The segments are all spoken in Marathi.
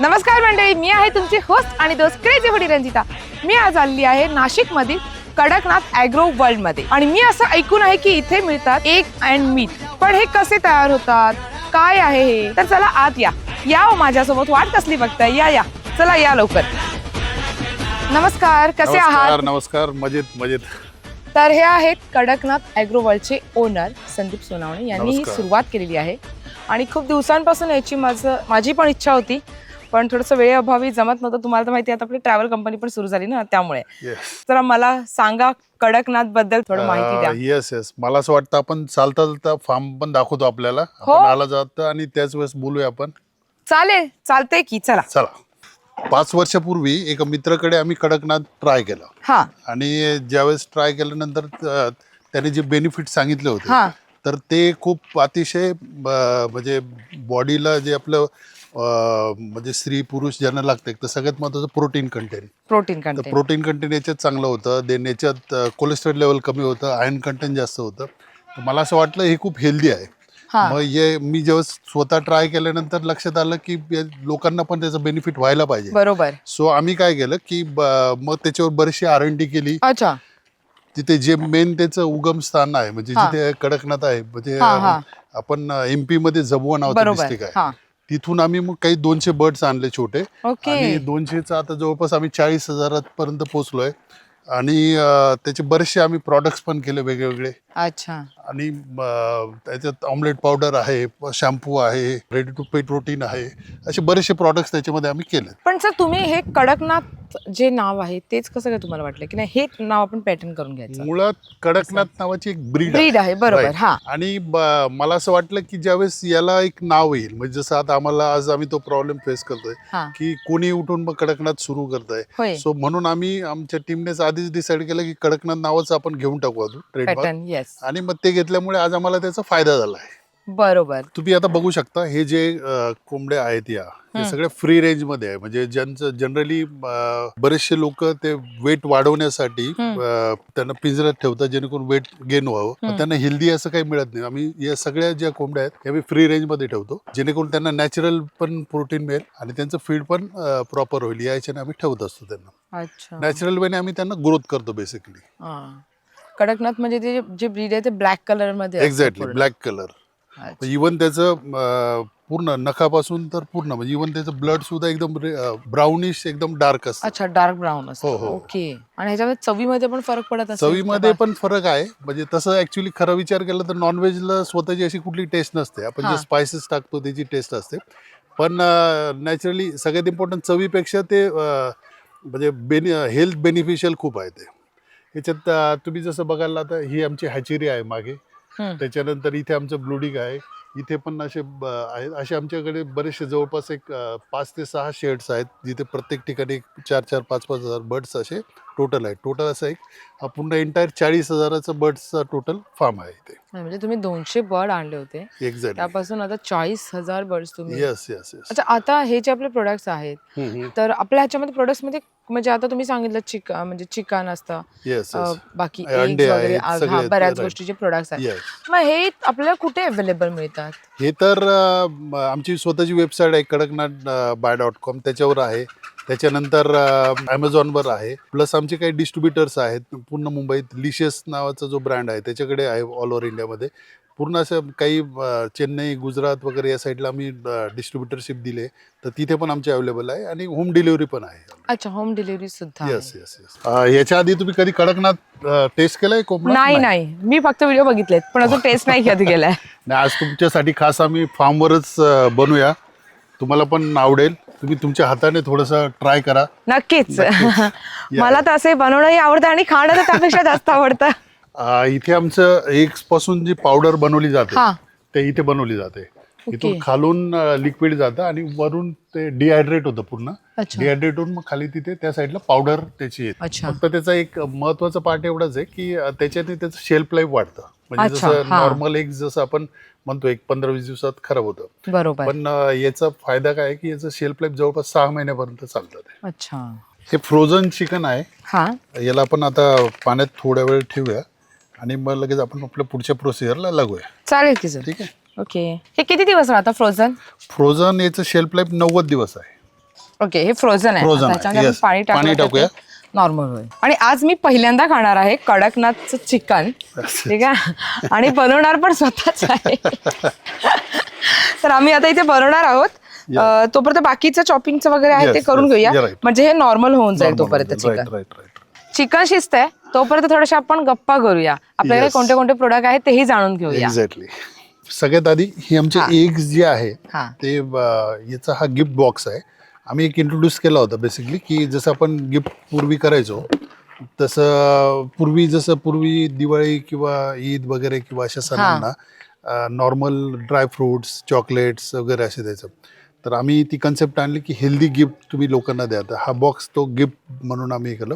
नमस्कार मंडळी मी आहे तुमची होस्ट आणि दोस्त क्रेझी फुडी रंजिता. मी आज आली आहे नाशिक मधील कडकनाथ अॅग्रो वर्ल्डमध्ये. आणि मी असं ऐकून आहे की इथे मिळतात एग अँड मीट पण हे कसे तयार होतात? काय आहे हे? तर चला आत या. या हो माझ्यासोबत. वाट कसली बघताय? या या. चला या लवकर. नमस्कार. कसे नमस्कार आहात? नमस्कार. मजेत मजेत. तर हे आहेत कडकनाथ अॅग्रो वर्ल्डचे ओनर संदीप सोनावणे. यांनी ही नमस्कार. सुरुवात केलेली आहे. आणि खूप दिवसांपासून याची माझं माझी पण इच्छा होती पण थोडंसं वेळेअभावी जमत नव्हतं. तुम्हाला तर माहिती आता आपली ट्रॅव्हल कंपनी पण सुरू झाली ना त्यामुळे. तर मला सांगा कडकनाथबद्दल थोडं माहिती द्या. येस येस मला असं वाटतं आपण चालता चालता फार्म पण दाखवतो आपल्याला. हो. आपण आला जातं आणि त्याच वेळेस बोलूया आपण. चालेल चालतंय की चला. चला. पाच वर्षापूर्वी एका मित्राकडे आम्ही कडकनाथ ट्राय केला. हा. आणि ज्यावेळेस ट्राय केल्यानंतर त्याने जे बेनिफिट सांगितले होते हा. तर ते खूप अतिशय म्हणजे बॉडीला जे आपलं म्हणजे स्त्री पुरुष ज्यांना लागतं तर सगळ्यात महत्वाचं प्रोटीन कंटेंट प्रोटीन तर कंटेंट प्रोटीन कंटेंट याच्यात चांगलं होतं. देन याच्यात कोलेस्ट्रॉल लेवल कमी होतं आयर्न कंटेंट जास्त होतं. तर मला असं वाटलं हे खूप हेल्दी आहे. हा. मग हे मी जेव्हा स्वतः ट्राय केल्यानंतर लक्षात आलं की हे लोकांना पण त्याचं बेनिफिट व्हायला पाहिजे. बरोबर. सो आम्ही काय केलं की ब- मग त्याच्यावर बरीचशी आर एन डी केली. अच्छा. तिथे जे मेन त्याचं उगम स्थान आहे म्हणजे हा. जिथे कडकनाथ आहे म्हणजे हा, हा. आपण एमपी मध्ये जबुआ नावाचं बरोबर. डिस्ट्रिक्ट आहे. हा. तिथून आम्ही मग काही दोनशे बर्ड्स आणले छोटे. आणि दोनशेचा आता जवळपास आम्ही चाळीस हजारापर्यंत पोहोचलोय आणि अं, त्याचे बरेचसे आम्ही प्रॉडक्ट्स पण केले वेगवेगळे. अच्छा. आणि अं, त्याच्यात ऑमलेट पावडर आहे शॅम्पू आहे रेडी टू पेट प्रोटीन आहे असे बरेचसे प्रॉडक्ट्स त्याच्यामध्ये आम्ही केले पण सर तुम्ही हे कडकनाथ जे नाव आहे तेच कसं काय तुम्हाला वाटलं? की नाही हे नाव आपण पॅटर्न करून घ्यायचं. मुळात कडकनाथ नावाची एक ब्रीड ब्रीड आहे बरोबर हा. आणि ब- मला असं वाटलं की ज्यावेळेस याला एक नाव येईल म्हणजे जसं आता आम्हाला आज आम्ही तो प्रॉब्लेम फेस करतोय हा. की कोणी उठून मग कडकनाथ सुरू करताय. होय. सो म्हणून आम्ही आमच्या टीमनेच आधीच डिसाईड केलं की कडकनाथ नावाचं आपण घेऊन टाकू अजून ट्रेडमार्क पॅटर्न येस आणि मग ते घेतल्यामुळे आज आम्हाला त्याचा फायदा झाला आहे. बरोबर. तुम्ही आता बघू शकता हे जे अं, कोंबड्या आहेत या हे हम्म. सगळे फ्री रेंजमध्ये आहे. म्हणजे ज्यांचं जनरली बरेचसे लोक ते वेट वाढवण्यासाठी हम्म. अं, त्यांना पिंजऱ्यात ठेवतात जेणेकरून वेट गेन व्हावं. त्यांना हेल्दी असं काही मिळत नाही. आम्ही या सगळ्या ज्या कोंबड्या आहेत त्या आम्ही फ्री रेंजमध्ये ठेवतो. जेणेकरून त्यांना नॅचरल पण प्रोटीन मिळेल आणि त्यांचं फीड पण प्रॉपर होईल. या याच्याने आम्ही ठेवत असतो त्यांना. अच्छा. नॅचरल वेने आम्ही त्यांना ग्रोथ करतो बेसिकली हा. कडकनाथ म्हणजे ते जे ब्रीड आहे ते ब्लॅक कलरमध्ये एक्झॅक्टली. Black colour. इवन त्याचं पूर्ण नखापासून तर पूर्ण म्हणजे इवन त्याचं ब्लड सुद्धा एकदम ब्राउनिश एकदम डार्क असतं अच्छा डार्क ब्राऊन असतो हो, हो. ओके आणि ह्याच्यामध्ये चवीमध्ये पण फरक पडत चवीमध्ये? पण फरक आहे म्हणजे तसं ऍक्च्युली खरं विचार केला तर नॉनव्हेजला स्वतःची अशी कुठली टेस्ट नसते आपण हा. जे स्पायसेस टाकतो त्याची टेस्ट असते पण नॅचरली सगळ्यात इम्पॉर्टंट चवीपेक्षा ते म्हणजे बेनि हेल्थ बेनिफिशियल खूप आहे ते याच्यात तुम्ही जसं बघायला आता ही आमची हॅचेरी आहे मागे. त्याच्यानंतर इथे आमचं ब्लुडिंग आहे. इथे पण असे आहेत. असे आमच्याकडे बरेचसे जवळपास एक पाच ते सहा शेड्स आहेत. जिथे प्रत्येक ठिकाणी चार चार पाच पाच हजार बर्ड्स असे टोटल आहेत. टोटल असं एक हा पूर्ण एंटायर चाळीस हजाराचं बर्ड्सचा टोटल फार्म आहे इथे. म्हणजे तुम्ही दोनशे बर्ड आणले होते. एक्झॅक्टली त्यापासून आता चाळीस हजार बर्ड्स तुम्ही येस येस येस अच्छा आता हे जे आपले प्रोडक्ट्स आहेत तर आपल्या ह्याच्यामध्ये प्रोडक्ट्समध्ये म्हणजे आता तुम्ही सांगितलं चिकन म्हणजे चिकन असतं. येस अं, येस बाकी अंडे eggs वगैरे आहेत, आ- सगळे हा, आहेत, बऱ्याच right. गोष्टीचे प्रोडक्ट्स आहेत. येस मग हे आपल्याला कुठे अवेलेबल मिळतात? हे तर अं, म- आमची स्वतःची वेबसाईट आहे कडकनाथ बाय डॉट कॉम त्याच्यावर आहे. त्याच्यानंतर ॲमेझॉनवर आहे. प्लस आमचे काही डिस्ट्रीब्युटर्स आहेत. पूर्ण मुंबईत लिशियस नावाचा जो ब्रँड आहे त्याच्याकडे आहे ऑल ओव्हर इंडियामध्ये पूर्ण असं काही चेन्नई गुजरात वगैरे या साईडला आम्ही डिस्ट्रीब्युटरशिप दिले. तर तिथे पण आमचे अवेलेबल आहे आणि होम डिलिव्हरी पण आहे. अच्छा होम डिलिव्हरी सुद्धा. येस येस येस याच्या आधी तुम्ही कधी कडकनाथ टेस्ट केलाय कोंबडा? नाही नाही. मी फक्त व्हिडिओ बघितलेत पण अजून टेस्ट नाही कधी केलाय. नाही आज तुमच्यासाठी खास आम्ही फार्मवरच अ, बनवूया तुम्हाला पण आवडेल. तुम्ही तुमच्या हाताने थोडंसं ट्राय करा. नक्कीच. मला तर असे बनवणंही आवडतं आणि खाणं तर त्यापेक्षा जास्त आवडतं. इथे आमचं एग्सपासून जी पावडर बनवली जाते हा. ते इथे बनवली जाते. इथून खालून लिक्विड जातं आणि वरून ते डिहायड्रेट होतं पूर्ण. अच्छा. डिहायड्रेट होऊन मग खाली तिथे त्या साईडला पावडर त्याची येते. अच्छा. फक्त त्याचा एक महत्त्वाचा पार्ट एवढाच आहे की अ, त्याच्याने त्याचं शेल्फ लाईफ वाढतं. म्हणजे अच्छा, जसं हा. नॉर्मल एग जसं आपण म्हणतो एक पंधरा वीस दिवसात खराब होतं. बरोबर. पण अ, याचा फायदा काय आहे की याचं शेल्फ लाईफ जवळपास सहा महिन्यापर्यंत चालतं ते. अच्छा. हे फ्रोझन चिकन आहे. हा. याला आपण आता पाण्यात थोड्या वेळ ठेवूया. आणि मग लगेच आपण आपल्या पुढच्या प्रोसिजरला लागूया. चालेल की सर. ठीक आहे? ओके. हे किती दिवस राहतात फ्रोझन फ्रोझन याचं शेल्फ लाईफ नव्वद दिवस आहे. ओके हे फ्रोझन आहे. Frozen आहे, त्याच्यामध्ये आपण yes. पाणी पाणी टाकूया. नॉर्मल होईल. आणि आज मी पहिल्यांदा खाणार आहे कडकनाथचं चिकन. ठीक आहे? आणि बनवणार पण स्वतःच आहे. तर आम्ही आता इथे बनवणार आहोत. अं, तोपर्यंत बाकीचं चॉपिंगचं वगैरे आहे Yes, ते करून yes. घेऊया. Yeah, right. म्हणजे हे नॉर्मल होऊन जाईल तोपर्यंत चिकन. राईट राईट चिकन शिजतंय तोपर्यंत थोडेसे आपण गप्पा करूया आपल्याकडे Yes. कोणते कोणते प्रोडक्ट आहेत तेही जाणून घेऊया एक्झॅक्टली सगळ्यात आधी हे आमचे हा. एग्स जे आहे हा. ते याचा हा गिफ्ट बॉक्स आहे आम्ही एक इंट्रोड्यूस केला होता बेसिकली की जसं आपण गिफ्ट पूर्वी करायचो तसं पूर्वी जसं पूर्वी दिवाळी किंवा ईद वगैरे किंवा अशा सणांना नॉर्मल ड्रायफ्रुट्स चॉकलेट्स वगैरे असे द्यायचं तर आम्ही ती कन्सेप्ट आणली की हेल्दी गिफ्ट तुम्ही लोकांना द्या. तर हा बॉक्स तो गिफ्ट म्हणून आम्ही हे केलं.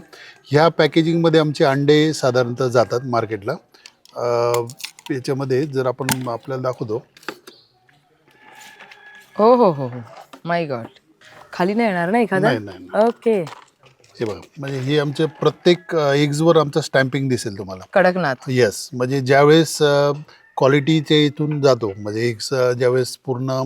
ह्या पॅकेजिंगमध्ये आमचे अंडे साधारणतः जातात मार्केटला याच्यामध्ये जर आपण आपल्याला दाखवतो. हो हो हो हो. माय गॉड खाली नाही येणार ना एखादा? नाही, नाही, नाही. ओके हे बघा म्हणजे हे आमचे प्रत्येक एग्जवर आमचं स्टॅम्पिंग दिसेल तुम्हाला. कडकनाथ. येस म्हणजे ज्यावेळेस क्वालिटीच्या इथून जातो म्हणजे एग्स ज्यावेळेस पूर्ण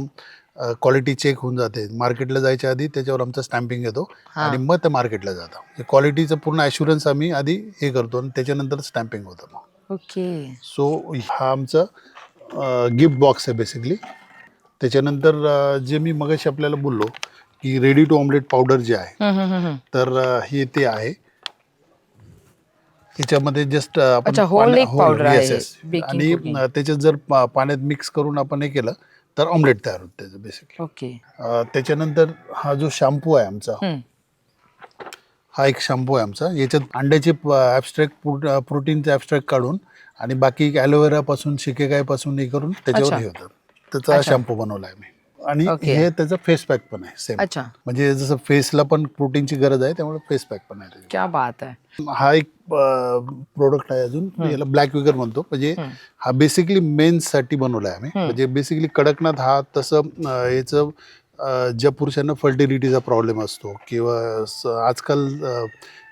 क्वालिटी चेक होऊन जाते. मार्केटला जायच्या आधी त्याच्यावर आमचं स्टॅम्पिंग येतो हा. आणि मग ते मार्केटला जातं. क्वालिटीचं पूर्ण ॲश्युरन्स आम्ही आधी हे करतो आणि त्याच्यानंतर स्टॅम्पिंग होतं मग. ओके. सो हा आमचं गिफ्ट बॉक्स आहे बेसिकली त्याच्यानंतर जे मी मगाशी आपल्याला बोललो की रेडी टू ऑमलेट पावडर जे आहे. तर हे ते आहे. याच्यामध्ये जस्ट आपण baking आणि त्याच्यात जर पाण्यात मिक्स करून आपण हे केलं तर ऑमलेट तयार होतं त्याचं बेसिकली ओके त्याच्यानंतर हा जो शॅम्पू आहे आमचा हम्म. हा एक शॅम्पू आहे आमचा याच्यात अंड्याचे ॲबस्ट्रॅक्ट प्रोटीनचे ॲबस्ट्रॅक्ट काढून आणि बाकी ॲलोवेरापासून शिकेकायपासून हे करून त्याच्यावर अच्छा. हे होतं त्याचा. शॅम्पू बनवला आहे मी आणि Okay. हे त्याचं फेस पॅक पण आहे सेम अच्छा. म्हणजे जसं फेसला पण प्रोटीनची गरज आहे त्यामुळे फेस पॅक पण आहे त्याच्यात. क्या बात आहे. हा एक प्रोडक्ट आहे अजून. याला ब्लॅक विगर म्हणतो. म्हणजे हा बेसिकली मेन्ससाठी बनवला आहे आम्ही म्हणजे बेसिकली कडकनाथ हा तसं अं, याचं अं, ज्या पुरुषांना फर्टिलिटीचा प्रॉब्लेम असतो किंवा स- आजकाल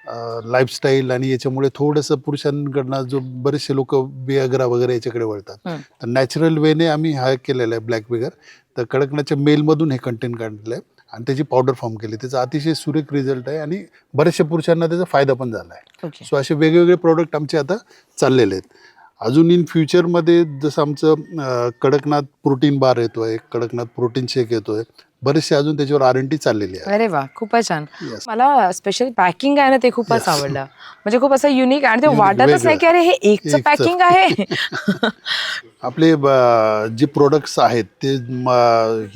लाईफस्टाईल आणि याच्यामुळे थोडंसं पुरुषांकडनं जो बरेचसे लोक बियाग्रा वगैरे याच्याकडे वळतात. तर नॅचरल वेने आम्ही हा केलेला आहे ब्लॅक विगर तर कडकनाथच्या मेलमधून हे कंटेंट काढलेलं आहे आणि त्याची पावडर फॉर्म केली. त्याचा अतिशय सुरेख रिझल्ट आहे आणि बऱ्याचशा पुरुषांना त्याचा फायदा पण झाला आहे. सो असे वेगवेगळे प्रोडक्ट आमचे आता चाललेले आहेत. अजून इन फ्युचरमध्ये जसं आमचं कडकनाथ प्रोटीन बार येतोय कडकनाथ प्रोटीन शेक येतोय. बरेचसे अजून त्याच्यावर आर एन टी चाललेली आहे. अरे वा खूपच छान. Yes. मला स्पेशल पॅकिंग आहे ना ते खूपच आवडलं. म्हणजे खूप असं युनिक आणि ते Unique, वाटतच नाही. की अरे हे एकचं एकचं. पॅकिंग आहे. आपले ब- जे प्रोडक्ट्स आहेत ते म-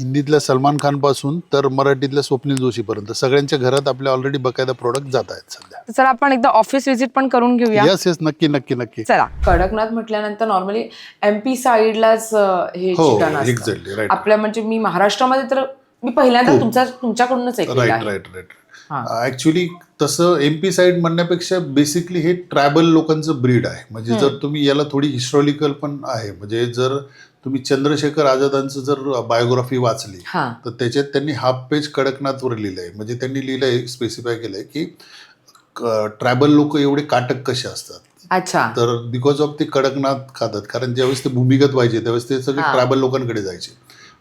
हिंदीतल्या सलमान खानपासून तर मराठीतल्या स्वप्नील जोशीपर्यंत. सगळ्यांच्या घरात आपले ऑलरेडी बकायदा प्रोडक्ट जात आहेत सध्या. तर चला आपण एकदा ऑफिस व्हिजिट पण करून घेऊया. येस येस नक्की नक्की नक्की. चला. कडकनाथ म्हटल्यानंतर नॉर्मली एमपी साईडलाच हे हो. ठिकाण असतं. एक्झॅक्टली राईट आपल्या म्हणजे मी महाराष्ट्रामध्ये तर मी पहिल्यांदा तुमच्या तुमच्याकडूनच ऐकलेलं राईट आहे. राईट राईट हा. ऍक्च्युली तसं एम पी साईड म्हणण्यापेक्षा बेसिकली हे ट्रायबल लोकांचं ब्रीड आहे. म्हणजे जर तुम्ही याला थोडी हिस्टॉरिकल पण आहे म्हणजे जर तुम्ही चंद्रशेखर आझादांचं जर बायोग्राफी वाचली हा. तर त्याच्यात त्यांनी हाफ पेज कडकनाथवर लिहिलं आहे म्हणजे त्यांनी लिहिलं आहे स्पेसिफाय केलं आहे की ट्रायबल लोक एवढे काटक कसे असतात? अच्छा. तर बिकॉज ऑफ ते कडकनाथ खातात कारण ज्यावेळेस ते भूमिगत व्हायचे त्यावेळेस ते सगळे हा. ट्रायबल लोकांकडे जायचे.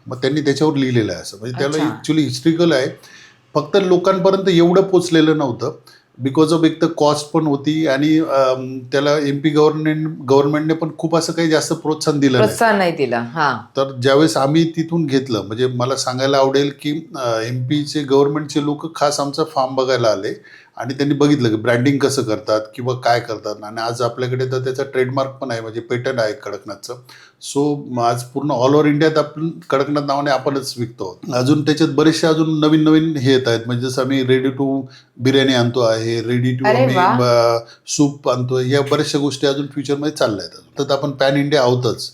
मग त्यांनी त्याच्यावर लिहिलेलं आहे असं. म्हणजे त्याला अच्छा. ॲक्च्युली हिस्ट्रिकल आहे. फक्त लोकांपर्यंत एवढं पोचलेलं नव्हतं. बिकॉज ऑफ एक तर कॉस्ट पण होती आणि अम, त्याला एम पी गव्हर्नमेंट गव्हर्नमेंटने पण खूप असं काही जास्त प्रोत्साहन दिलं नाही. प्रोत्साहन नाही दिलं हा. तर ज्यावेळेस आम्ही तिथून घेतलं म्हणजे मला सांगायला आवडेल की एम पीचे गव्हर्नमेंटचे लोक खास आमचा फार्म बघायला आले. आणि त्यांनी बघितलं की ब्रँडिंग कसं करतात किंवा काय करतात. आणि आज आपल्याकडे तर त्याचा ट्रेडमार्क पण आहे म्हणजे पेटंट आहे कडकनाथचं. सो आज पूर्ण ऑल ओव्हर इंडियात आपण कडकनाथ नावाने आपणच विकतो अजून त्याच्यात बरेचसे अजून नवीन नवीन हे येत आहेत. म्हणजे जसं आम्ही रेडी टू बिर्याणी आणतो आहे रेडी टू आम्ही सूप आणतोय. या बऱ्याचशा गोष्टी अजून फ्युचरमध्ये चालल्या आहेत. तर आपण पॅन इंडिया आहोतच.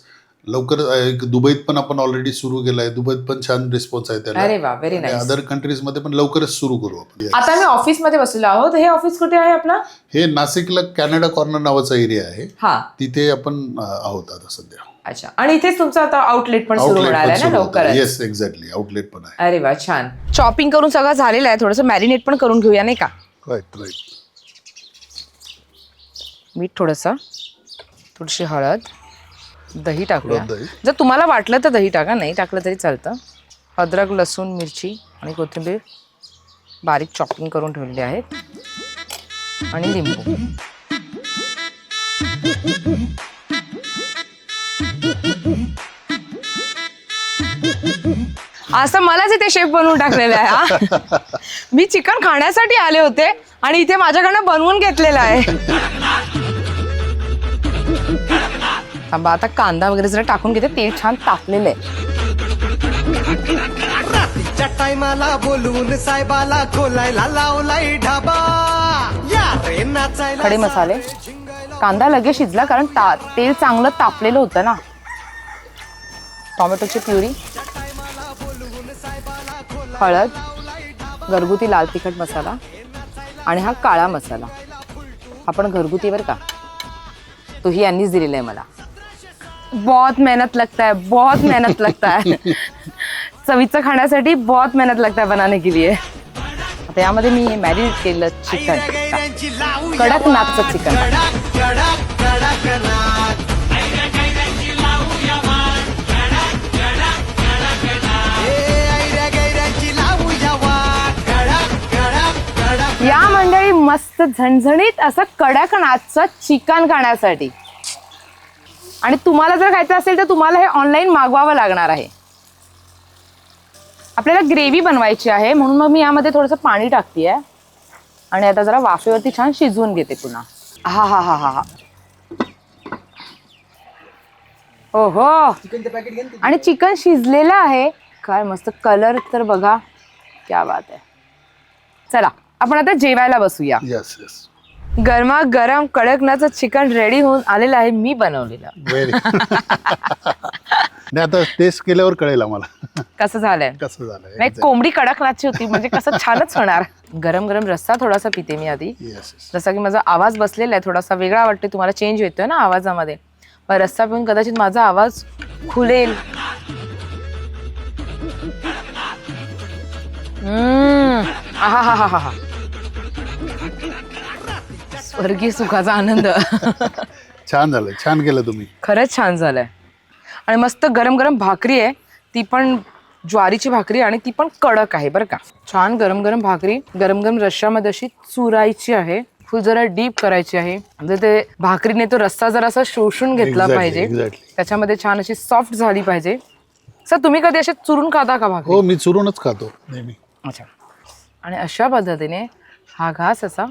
लवकर एक दुबईत पण आपण ऑलरेडी सुरू केलं आहे दुबईत पण छान रिस्पॉन्स आहे त्याला. अरे वा व्हेरी नाईस अदर कंट्रीजमध्ये पण लवकरच सुरू करू आपण. आता मी ऑफिसमध्ये बसलेलो आहोत. हे ऑफिस कुठे आहे आपलं? हे नाशिकला कॅनडा कॉर्नर नावाचा एरिया आहे. हा. तिथे आपण अ, आहोत आता सध्या. अच्छा. आणि इथेच तुमचं आता आउटलेट पण सुरू होणार आहे ना लवकरच? येस एक्झॅक्टली आउटलेट पण आहे. अरे वा छान. शॉपिंग करून सगळं झालेलं आहे. थोडंसं मॅरिनेट पण करून घेऊया नाही का? राईट राईट मीठ थोडंसं. थोडीशी हळद. दही टाकूया. दही. जर तुम्हाला वाटलं तर दही टाका नाही टाकलं तरी चालतं. अद्रक लसूण मिरची आणि कोथिंबीर बारीक चॉपिंग करून ठेवलेले आहेत. आणि लिंबू. असं मलाच इथे शेफ बनवून टाकलेलं आहे हा. मी चिकन खाण्यासाठी आले होते आणि इथे माझ्याकडनं बनवून घेतलेलं आहे. थांबा आता कांदा वगैरे जरा टाकून घेते तेल छान तापलेलं. आहे टायमाला बोलून साहेबाला खोलायला लावलाय ढाबा. खडे मसाले. कांदा लगेच शिजला कारण ता तेल चांगलं तापलेलं होतं ना. टोमॅटोची प्युरी. हळद. घरगुती लाल तिखट मसाला. आणि हा काळा मसाला. हा पण घरगुती बरं का? तोही यांनीच दिलेला आहे मला. बहुत मेहनत लगता है बहुत मेहनत लगता है। चवीचं खाण्यासाठी बहुत मेहनत लगता है बनाने के लिए। आता यामध्ये मी मॅरिनेट केलेलं चिकन चिकन कडक कडक या मंडळी मस्त झणझणीत असं कडकनाथचं चिकन खाण्यासाठी. आणि तुम्हाला जर खायचं असेल तर तुम्हाला हे ऑनलाईन मागवावं लागणार आहे. आपल्याला ग्रेव्ही बनवायची आहे म्हणून मग मी यामध्ये थोडंसं पाणी टाकते आणि आता जरा वाफेवरती छान शिजवून घेते पुन्हा. हा हा हा हा हा. ओहो! आणि चिकन शिजलेलं आहे. काय मस्त कलर तर बघा. क्या बात आहे. चला आपण आता जेवायला बसूया. Yes, yes. गरमा गरम कडकनाचं चिकन रेडी होऊन आलेलं आहे मी बनवलेलं. व्हेरी नाही आता टेस्ट केल्यावर कळेल आम्हाला. कसं झालंय? कसं झालंय नाही कोंबडी कडकनाथची होती म्हणजे कसं छानच होणार. गरम गरम रस्सा थोडासा पिते मी आधी. येस जसा की माझा आवाज बसलेला आहे थोडासा वेगळा वाटतोय तुम्हाला चेंज येतोय ना आवाजामध्ये. मग रस्सा पिऊन कदाचित माझा आवाज खुलेल. हम्म. आहाहाहाहा. स्वर्गीय सुखाचा आनंद. छान झालं छान केलं तुम्ही. खरंच छान झालंय. आणि मस्त गरम गरम भाकरी आहे ती पण ज्वारीची भाकरी आणि ती पण कडक आहे बरं का. छान गरम गरम भाकरी गरम गरम रश्श्यामध्ये अशी चुरायची आहे फुल जरा डीप करायची आहे. म्हणजे ते भाकरीने तो रस्सा जरा असा शोषून घेतला Exactly, पाहिजे exactly. त्याच्यामध्ये छान अशी सॉफ्ट झाली पाहिजे. सर तुम्ही कधी असे चुरून खाता का भाकरी? हो मी चुरूनच खातो नेहमी. अच्छा. आणि अशा पद्धतीने हा घास असा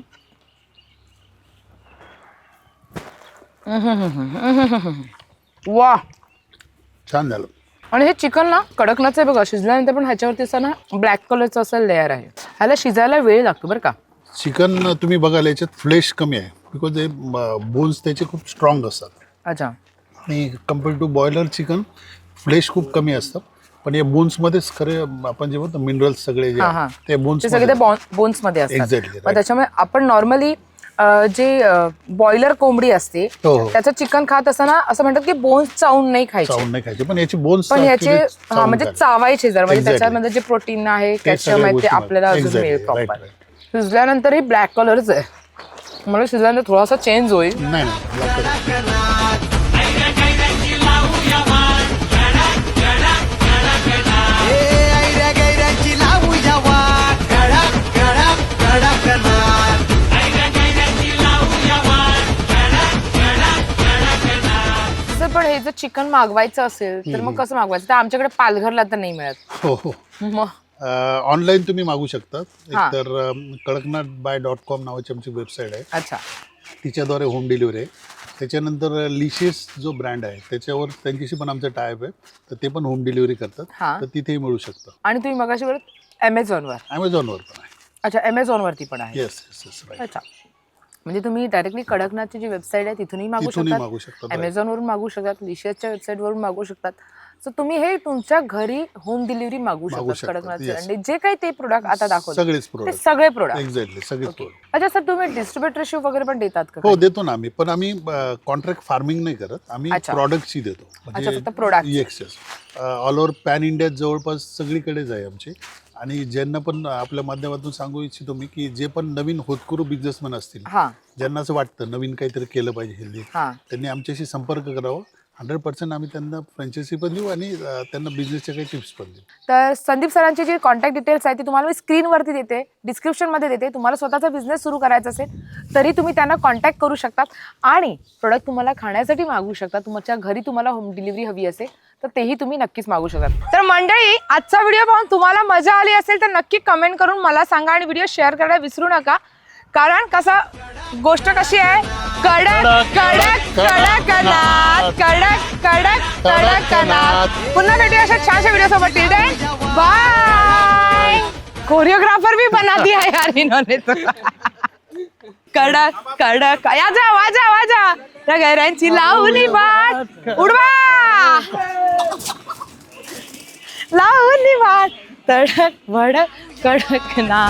वा. छान झालं. आणि हे चिकन ना कडकनाचं आहे बघा शिजल्यानंतर पण ह्याच्यावरती असं ना ब्लॅक कलरचं असं लेअर आहे. ह्याला शिजायला वेळ लागतो बरं का. चिकन तुम्ही बघाल याच्यात फ्लेश कमी आहे बिकॉज हे बोन्स त्याचे खूप स्ट्रॉंग असतात. अच्छा. आणि compare to broiler chicken flesh खूप कमी असतं. पण या बोन्समध्येच खरे आपण जे म्हणतो मिनरल्स सगळे जे हा, हा. आहेत, ते बोन्स ते सगळे ते बोन्समध्ये असतात. Exactly, मग. त्याच्यामुळे आपण नॉर्मली जे बॉयलर कोंबडी असते हो, हो. त्याचं चिकन खात असताना असं म्हणतात की बोन्स चावून नाही खायचे. चावून नाही खायचे. पण याचे बोन्स पण ह्याचे हा म्हणजे चावायचे जर. म्हणजे Exactly. त्याच्यामध्ये जे प्रोटीन आहे कॅल्शियम आहे ते आपल्याला अजून मिळेल प्रॉपर. शिजल्यानंतर ही ब्लॅक कलरच आहे. मला शिजल्यानंतर थोडासा चेंज होईल. नाही नाही. Black color. जर चिकन मागवायचं असेल तर मग कसं मागवायचं? तर आमच्याकडे पालघरला तर नाही मिळत. हो हो. मग? ऑनलाईन तुम्ही मागू शकता हा. एकतर अं, कडकनाथ बाय डॉट कॉम नावाची आमची वेबसाईट आहे. अच्छा. तिच्याद्वारे होम डिलिव्हरी आहे. त्याच्यानंतर लिशियस जो ब्रँड आहे त्याच्यावर त्यांच्याशी पण आमचं टायप आहे. तर ते पण होम डिलिव्हरी करतात. हा. तर तिथेही मिळू शकतं. आणि तुम्ही मगाशी बोलत अमेझॉनवर ॲमेझॉनवर पण आहे. अच्छा अमेझॉनवरती पण आहे. येस येस येस राईट अच्छा. म्हणजे तुम्ही डायरेक्टली कडकनाथची जी वेबसाईट आहे तिथूनही मागू तिथूनही शकतात. मागू शकतात. अमेझॉनवरून मागू शकतात लिशियसच्या वेबसाईटवरून मागू शकतात. सो तुम्ही हे तुमच्या घरी होम डिलिव्हरी मागू मागू शकतात शकतात, कडकनाथचे. yes. आणि जे काही ते प्रोडक्ट आता दाखवतात सगळेच ते प्रोडक्ट सगळे प्रोडक्ट एक्झॅक्टली सगळेच प्रोडक्ट अच्छा सर तुम्ही डिस्ट्रीब्युटरशिप वगैरे पण देतात का हो देतो ना आम्ही. पण आम्ही कॉन्ट्रॅक्ट फार्मिंग नाही करत. आम्ही अच्छा. प्रॉडक्टची देतो. अच्छा, फक्त product. Yes yes all over pan इंडियात जवळपास सगळीकडेच आहे आमची. आणि ज्यांना पण आपल्या माध्यमातून सांगू इच्छितो मी की जे पण नवीन होतकरू बिझनेसमॅन असतील हा. ज्यांना असं वाटतं नवीन काहीतरी केलं पाहिजे हेल्दी हा. त्यांनी आमच्याशी संपर्क करावा. हंड्रेड पर्सेंट आम्ही त्यांना फ्रँचायसी पण देऊ आणि अं, त्यांना बिझनेसच्या काही टिप्स पण देऊ. तर संदीप सरांची जी कॉन्टॅक्ट डिटेल्स आहे ती तुम्हाला मी स्क्रीनवरती देते डिस्क्रिप्शनमध्ये देते. तुम्हाला स्वतःचा बिझनेस सुरू करायचा असेल तरी तुम्ही त्यांना कॉन्टॅक्ट करू शकतात आणि प्रोडक्ट तुम्हाला खाण्यासाठी मागू शकता. तुमच्या घरी तुम्हाला होम डिलिव्हरी हवी असेल तर तेही तुम्ही नक्कीच मागू शकता तर मंडळी आजचा व्हिडिओ पाहून तुम्हाला मजा आली असेल तर नक्की कमेंट करून मला सांगा आणि व्हिडिओ शेअर करायला विसरू नका. कारण कसा गोष्ट कशी आहे? कडक कडक कडकनाथ कडक कडक कडकनाथ पुन्हा भेटूया अशा छानशा व्हिडिओ सोबत टिल बाय कोरिओग्राफर भी बना दिया यार इन्होंने तो कडक. कडक वाजा वाजा वाजा. त्या घरांची लावली बात उडवा. लावली बात तडक वडक कडक ना.